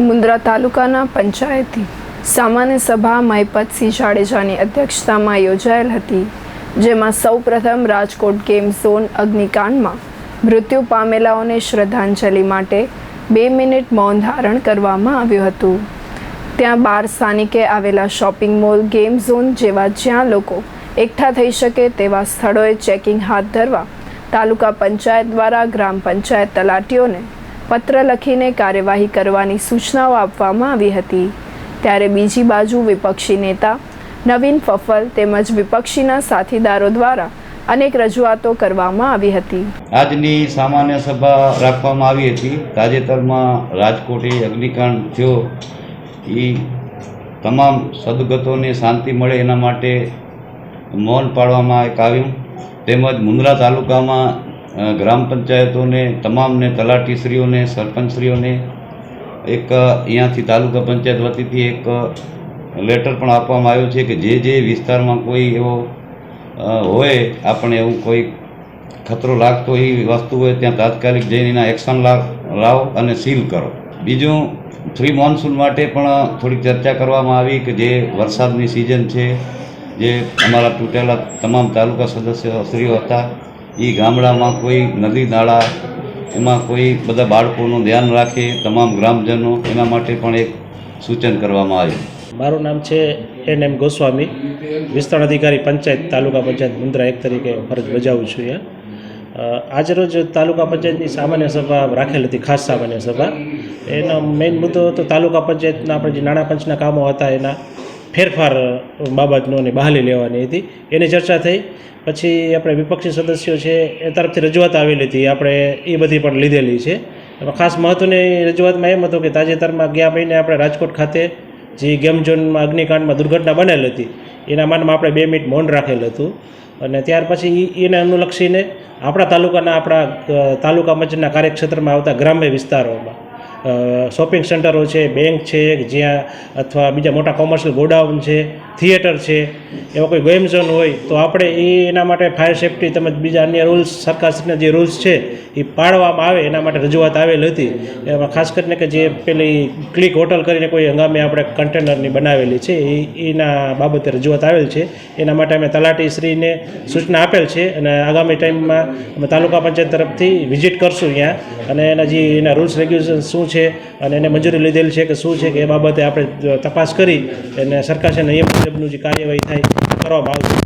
મુન્દ્રા તાલુકાના પંચાયતી સામાન્ય સભા મહિપતસિંહ જાડેજાની અધ્યક્ષતામાં યોજાયેલ હતી, જેમાં સૌપ્રથમ રાજકોટ ગેમ ઝોન અગ્નિકાંડમાં મૃત્યુ પામેલાઓને શ્રદ્ધાંજલિ માટે બે મિનિટ મૌન ધારણ કરવામાં આવ્યું હતું. ત્યાં બાર સ્થાનિકે આવેલા શોપિંગ મોલ, ગેમ ઝોન જેવા જ્યાં લોકો એકઠા થઈ શકે તેવા સ્થળોએ ચેકિંગ હાથ ધરવા તાલુકા પંચાયત દ્વારા ગ્રામ પંચાયત તલાટીઓને પત્ર લખીને કાર્યવાહી કરવાની સૂચનાઓ આપવામાં આવી હતી. ત્યારે બીજી બાજુ વિપક્ષી નેતા નવીન ફફલ તેમજ વિપક્ષીના સાથીદારો દ્વારા અનેક રજૂઆતો કરવામાં આવી હતી. આજની સામાન્ય સભા રાખવામાં આવી હતી. તાજેતરમાં રાજકોટે અગ્નિકાંડ થયો. એ તમામ સદગતોને શાંતિ મળે એના માટે મૌન પાડવામાં એક આવ્યું. તેમજ મુન્દ્રા તાલુકામાં ગ્રામ પંચાયતોને, તમામને, તલાટીશ્રીઓને, સરપંચશ્રીઓને એક અહીંયાથી તાલુકા પંચાયત વતીથી એક લેટર પણ આપવામાં આવ્યો છે કે જે જે વિસ્તારમાં કોઈ એવો હોય આપણે એવું કોઈ ખતરો લાગતો એ વસ્તુ હોય, ત્યાં તાત્કાલિક જઈને એના એક્શન લાવો અને સીલ કરો. બીજું ફ્રી મોન્સૂન માટે પણ થોડીક ચર્ચા કરવામાં આવી કે જે વરસાદની સિઝન છે, જે અમારા તૂટેલા તમામ તાલુકા સદસ્યશ્રીઓ હતા એ ગામડામાં કોઈ નદી, નાળા, એમાં કોઈ બધા બાળકોનું ધ્યાન રાખે, તમામ ગ્રામજનો એના માટે પણ એક સૂચન કરવામાં આવ્યું. મારું નામ છે એન એમ ગોસ્વામી. વિસ્તરણ અધિકારી પંચાયત તાલુકા પંચાયત મુન્દ્રા એક તરીકે ફરજ બજાવું છું એ આજરોજ તાલુકા પંચાયતની સામાન્ય સભા રાખેલ હતી, ખાસ સામાન્ય સભા. એનો મેઇન મુદ્દો તો તાલુકા પંચાયતના આપણે જે નાણાં પંચના કામો હતા એના ફેરફાર બાબતનો અને બહાલી લેવાની હતી. એની ચર્ચા થઈ. પછી આપણે વિપક્ષી સદસ્યો છે એ તરફથી રજૂઆત આવેલી હતી. આપણે એ બધી પણ લીધેલી છે. એમાં ખાસ મહત્ત્વની રજૂઆતમાં એમ હતું કે તાજેતરમાં ગયા મહિને આપણે રાજકોટ ખાતે જે ગેમ ઝોનમાં અગ્નિકાંડમાં દુર્ઘટના બનેલ હતી, એના માનમાં આપણે બે મિનિટ મૌન રાખેલ હતું. અને ત્યાર પછી એને અનુલક્ષીને આપણા તાલુકાના આપણા તાલુકા મચના કાર્યક્ષેત્રમાં આવતા ગ્રામ્ય વિસ્તારોમાં શોપિંગ સેન્ટરો છે બેંક છે જ્યાં અથવા બીજા મોટા કોમર્શિયલ ગોડાઉન છે. થિયેટર છે, એવા કોઈ ગેમ ઝોન હોય, તો આપણે એ એના માટે ફાયર સેફ્ટી તેમજ બીજા અન્ય રૂલ્સ સરકારશ્રીના જે રૂલ્સ છે, એ પાળવામાં આવે, એના માટે રજૂઆત આવેલ હતી. એમાં ખાસ કરીને કે જે પેલી ક્લિક હોટલ કરીને કોઈ હંગામે આપણે કન્ટેનરની બનાવેલી છે, એ એના બાબતે રજૂઆત આવેલ છે. એના માટે અમે તલાટીશ્રીને સૂચના આપેલ છે અને આગામી ટાઈમમાં અમે તાલુકા પંચાયત તરફથી વિઝિટ કરશું અહીંયા. અને એના જે એના રૂલ્સ રેગ્યુલેશન શું છે, અને એને મંજૂરી લીધેલ છે કે શું છે, કે એ બાબતે આપણે તપાસ કરી અને સરકારશ્રીના નિયમ મુજબનું જે કાર્યવાહી થાય કરવામાં આવશે